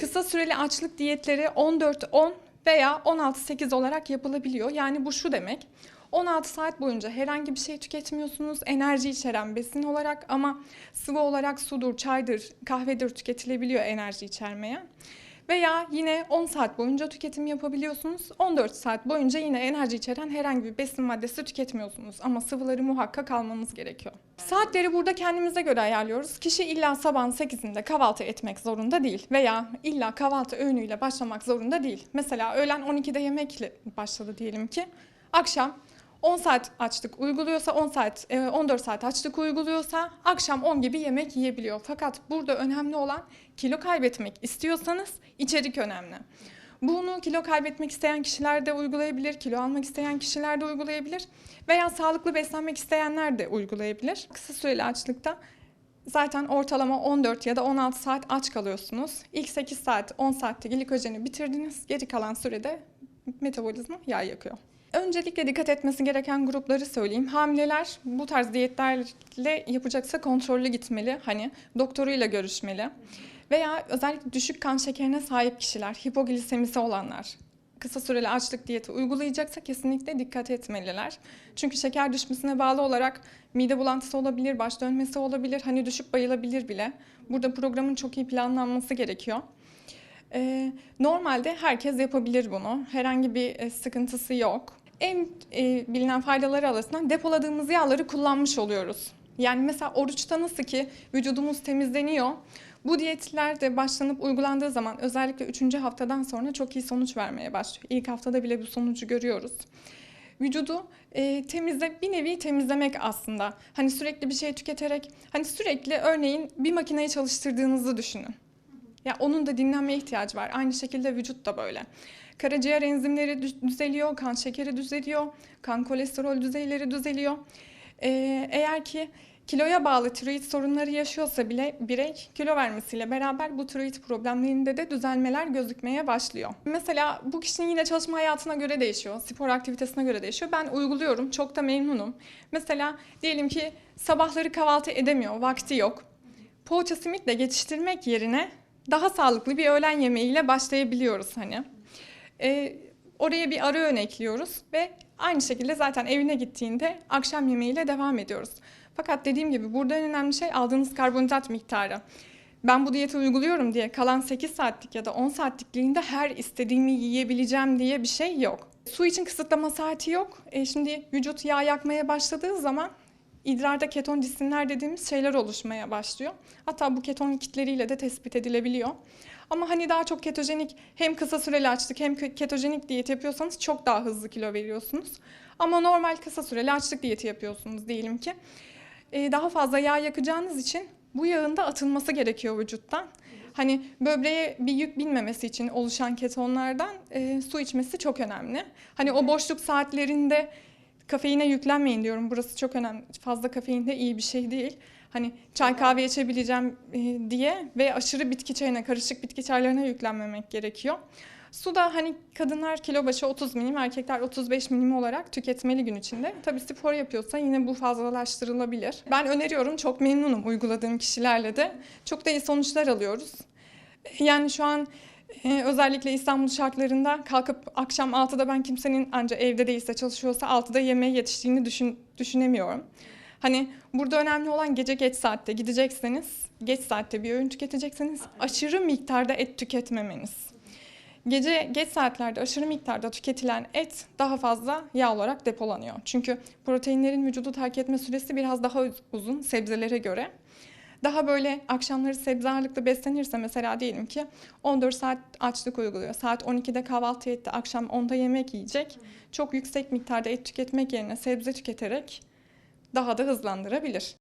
Kısa süreli açlık diyetleri 14-10 veya 16-8 olarak yapılabiliyor. Yani bu şu demek. 16 saat boyunca herhangi bir şey tüketmiyorsunuz enerji içeren besin olarak ama sıvı olarak sudur, çaydır, kahvedir tüketilebiliyor enerji içermeye. Veya yine 10 saat boyunca tüketim yapabiliyorsunuz. 14 saat boyunca yine enerji içeren herhangi bir besin maddesi tüketmiyorsunuz. Ama sıvıları muhakkak almanız gerekiyor. Saatleri burada kendimize göre ayarlıyoruz. Kişi illa sabahın 8'inde kahvaltı etmek zorunda değil. Veya illa kahvaltı öğünüyle başlamak zorunda değil. Mesela öğlen 12'de yemekle başladı diyelim ki. Akşam 10 saat açlık uyguluyorsa 10 saat e, 14 saat açlık uyguluyorsa akşam 10 gibi yemek yiyebiliyor. Fakat burada önemli olan kilo kaybetmek istiyorsanız içerik önemli. Bunu kilo kaybetmek isteyen kişiler de uygulayabilir, kilo almak isteyen kişiler de uygulayabilir veya sağlıklı beslenmek isteyenler de uygulayabilir. Kısa süreli açlıkta zaten ortalama 14 ya da 16 saat aç kalıyorsunuz. İlk 8 saat, 10 saatte glikojeni bitirdiniz. Geri kalan sürede metabolizma yağ yakıyor. Öncelikle dikkat etmesi gereken grupları söyleyeyim. Hamileler bu tarz diyetlerle yapacaksa kontrollü gitmeli. Hani doktoruyla görüşmeli. Veya özellikle düşük kan şekerine sahip kişiler, hipoglisemisi olanlar, kısa süreli açlık diyeti uygulayacaksa kesinlikle dikkat etmeliler. Çünkü şeker düşmesine bağlı olarak mide bulantısı olabilir, baş dönmesi olabilir, hani düşüp bayılabilir bile. Burada programın çok iyi planlanması gerekiyor. Ee, normalde herkes yapabilir bunu. Herhangi bir e, sıkıntısı yok. En e, bilinen faydaları arasında depoladığımız yağları kullanmış oluyoruz. Yani mesela oruçta nasıl ki vücudumuz temizleniyor. Bu diyetler de başlanıp uygulandığı zaman özellikle 3. haftadan sonra çok iyi sonuç vermeye başlıyor. İlk haftada bile bu sonucu görüyoruz. Vücudu e, temizle bir nevi temizlemek aslında. Hani sürekli bir şey tüketerek hani sürekli örneğin bir makineyi çalıştırdığınızı düşünün. Ya onun da dinlenmeye ihtiyacı var. Aynı şekilde vücut da böyle. Karaciğer enzimleri düz- düzeliyor, kan şekeri düzeliyor, kan kolesterol düzeyleri düzeliyor. Ee, eğer ki kiloya bağlı tiroid sorunları yaşıyorsa bile birey kilo vermesiyle beraber bu tiroid problemlerinde de düzelmeler gözükmeye başlıyor. Mesela bu kişinin yine çalışma hayatına göre değişiyor, spor aktivitesine göre değişiyor. Ben uyguluyorum, çok da memnunum. Mesela diyelim ki sabahları kahvaltı edemiyor, vakti yok. Poğaça simitle geçiştirmek yerine daha sağlıklı bir öğlen yemeğiyle başlayabiliyoruz hani. Ee, oraya bir ara öğün ekliyoruz ve aynı şekilde zaten evine gittiğinde akşam yemeğiyle devam ediyoruz. Fakat dediğim gibi burada en önemli şey aldığınız karbonhidrat miktarı. Ben bu diyeti uyguluyorum diye kalan 8 saatlik ya da 10 saatlikliğinde her istediğimi yiyebileceğim diye bir şey yok. Su için kısıtlama saati yok. E şimdi vücut yağ yakmaya başladığı zaman idrarda keton cisimler dediğimiz şeyler oluşmaya başlıyor. Hatta bu keton kitleriyle de tespit edilebiliyor. Ama hani daha çok ketojenik hem kısa süreli açlık hem ketojenik diyet yapıyorsanız çok daha hızlı kilo veriyorsunuz. Ama normal kısa süreli açlık diyeti yapıyorsunuz diyelim ki. Ee, daha fazla yağ yakacağınız için bu yağın da atılması gerekiyor vücuttan. Hani böbreğe bir yük binmemesi için oluşan ketonlardan e, su içmesi çok önemli. Hani o boşluk saatlerinde kafeine yüklenmeyin diyorum. Burası çok önemli. Fazla kafein de iyi bir şey değil. Hani çay kahve içebileceğim e, diye ve aşırı bitki çayına, karışık bitki çaylarına yüklenmemek gerekiyor. Su da hani kadınlar kilo başı 30 milim, erkekler 35 milim olarak tüketmeli gün içinde. Tabii spor yapıyorsa yine bu fazlalaştırılabilir. Ben öneriyorum, çok memnunum uyguladığım kişilerle de. Çok da iyi sonuçlar alıyoruz. Yani şu an ee, özellikle İstanbul şartlarında kalkıp akşam 6'da ben kimsenin ancak evde değilse çalışıyorsa 6'da yemeğe yetiştiğini düşün, düşünemiyorum. Hani burada önemli olan gece geç saatte gidecekseniz, geç saatte bir öğün tüketecekseniz aşırı miktarda et tüketmemeniz. Gece geç saatlerde aşırı miktarda tüketilen et daha fazla yağ olarak depolanıyor. Çünkü proteinlerin vücudu terk etme süresi biraz daha uzun sebzelere göre daha böyle akşamları sebze ağırlıklı beslenirse mesela diyelim ki 14 saat açlık uyguluyor. Saat 12'de kahvaltı etti, akşam 10'da yemek yiyecek. Çok yüksek miktarda et tüketmek yerine sebze tüketerek daha da hızlandırabilir.